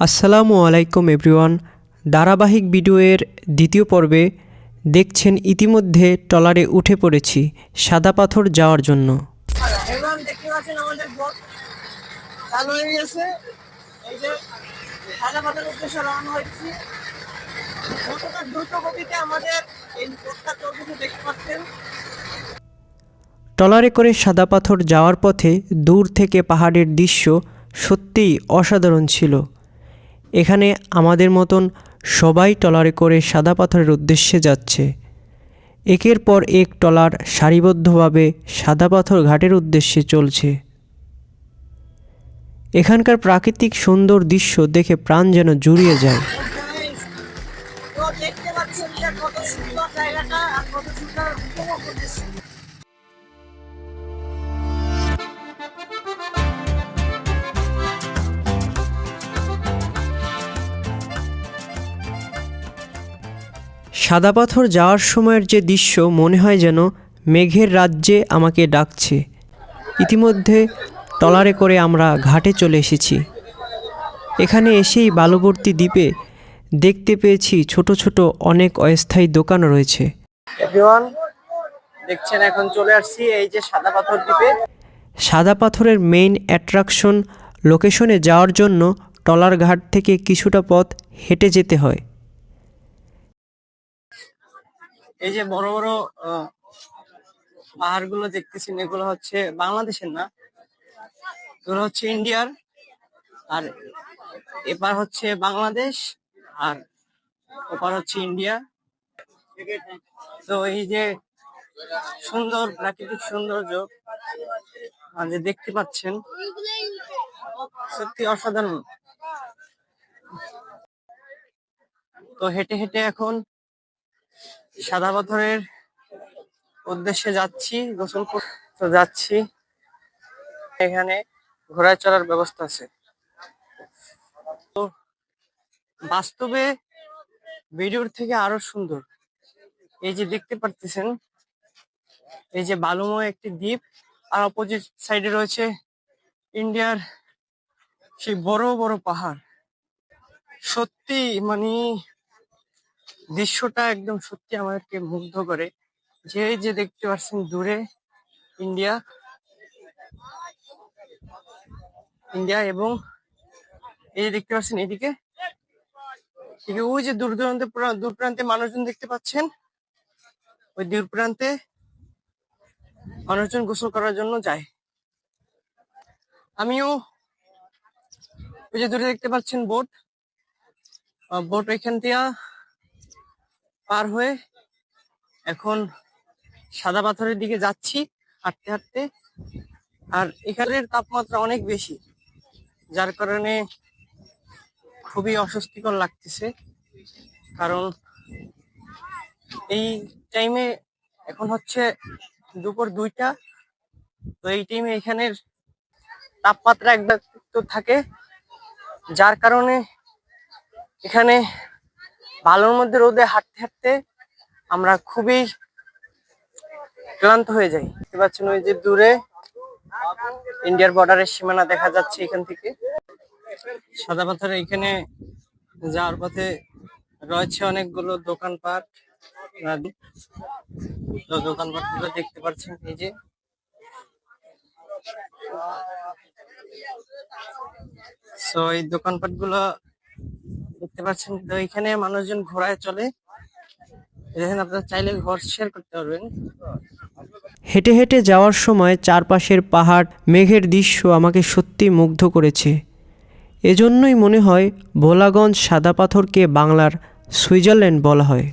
আসসালামু আলাইকুম এভরিওয়ান। ধারাবাহিক ভিডিওয়ের দ্বিতীয় পর্বে দেখছেন ইতিমধ্যে টলারে উঠে পড়েছি সাদা পাথর যাওয়ার জন্য। টলারে করে সাদা পাথর যাওয়ার পথে দূর থেকে পাহাড়ের দৃশ্য সত্যিই অসাধারণ ছিল। এখানে আমাদের মতন সবাই টলারে করে সাদা পাথরের উদ্দেশ্যে যাচ্ছে। একের পর এক টলার সারিবদ্ধভাবে সাদা পাথর ঘাটের উদ্দেশ্যে চলছে। এখানকার প্রাকৃতিক সুন্দর দৃশ্য দেখে প্রাণ যেন জুড়িয়ে যায়। দেখতে কত সুন্দর জায়গাটা আর কত সুন্দর উপভোগ করতেছি সাদা পাথর যাওয়ার সময়ের যে দৃশ্য মনে হয় যেন মেঘের রাজ্যে আমাকে ডাকছে। ইতিমধ্যে টলারে করে আমরা ঘাটে চলে এসেছি। এখানে এসেই বালুবর্তী দ্বীপে দেখতে পেয়েছি ছোট ছোট অনেক অস্থায়ী দোকান রয়েছে। দেখছেন এখন চলে আসছি এই যে সাদা পাথর দ্বীপে। সাদা পাথরের মেইন অ্যাট্রাকশন লোকেশনে যাওয়ার জন্য টলার ঘাট থেকে কিছুটা পথ হেঁটে যেতে হয়। এই যে বড় বড় আহ, পাহাড়গুলো দেখতেছেন এগুলো হচ্ছে বাংলাদেশের না এগুলো হচ্ছে ইন্ডিয়ার আর এপার হচ্ছে বাংলাদেশ আর ওপার হচ্ছে ইন্ডিয়া। তো এই যে সুন্দর প্রাকৃতিক সৌন্দর্য যে দেখতে পাচ্ছেন সত্যি অসাধারণ। তো হেঁটে হেঁটে এখন সাদা পাথরের উদ্দেশ্যে যাচ্ছি, গোসল কর- তো যাচ্ছি। এখানে ঘোড়ায় চড়ার ব্যবস্থা আছে। তো বাস্তবে ভিডিওর থেকে আরও সুন্দর। এই যে দেখতে পারতেছেন, এই যে বালুময় একটি দ্বীপ, আর অপোজিট সাইডে রয়েছে ইন্ডিয়ার সেই বড় বড় পাহাড়। সত্যি মানে দৃশ্যটা একদম সত্যি আমাদেরকে মুগ্ধ করে। যে যে দেখতে পাচ্ছেন দূরে ইন্ডিয়া ইন্ডিয়া এবং এই দেখতে পাচ্ছেন এদিকে ওই যে দূর দূরান্তে দূর প্রান্তে মানুষজন দেখতে পাচ্ছেন। ওই দূর প্রান্তে মানুষজন গোসল করার জন্য যায়। আমিও ওই যে দূরে দেখতে পাচ্ছেন বোট। বোট এখান থেকে পার হয়ে এখন সাদা পাথরের দিকে যাচ্ছি, হাঁটতে হাঁটতে। আর এখানের তাপমাত্রা অনেক বেশি, যার কারণে খুবই অস্বস্তিকর লাগতেছে। কারণ এই টাইমে এখন হচ্ছে দুপুর দুইটা, তো এই টাইমে এখানের তাপমাত্রা একদম থাকে, যার কারণে এখানে ভালোর মধ্যে রোদে হাঁটতে হাঁটতে আমরা খুবই ক্লান্ত হয়ে যাই। দেখতে পাচ্ছেন ওই যে দূরে ইন্ডিয়ার বর্ডারের সীমানা দেখা যাচ্ছে এখান থেকে। সাদা পাথর এখানে যাওয়ার পথে রয়েছে অনেকগুলো দোকানপাট। তো দোকানপাটগুলো দেখতে পাচ্ছেন এই যে। তো এই দোকানপাটগুলো দেখতে পাচ্ছেন তো এখানে মানুষজন ঘোড়ায় চলে দেখেন, আপনারা চাইলে ঘর শেয়ার করতে পারবেন। হেঁটে হেঁটে যাওয়ার সময় চারপাশের পাহাড়, মেঘের দৃশ্য আমাকে সত্যি মুগ্ধ করেছে। এজন্যই মনে হয় ভোলাগঞ্জ সাদা পাথরকে বাংলার সুইজারল্যান্ড বলা হয়।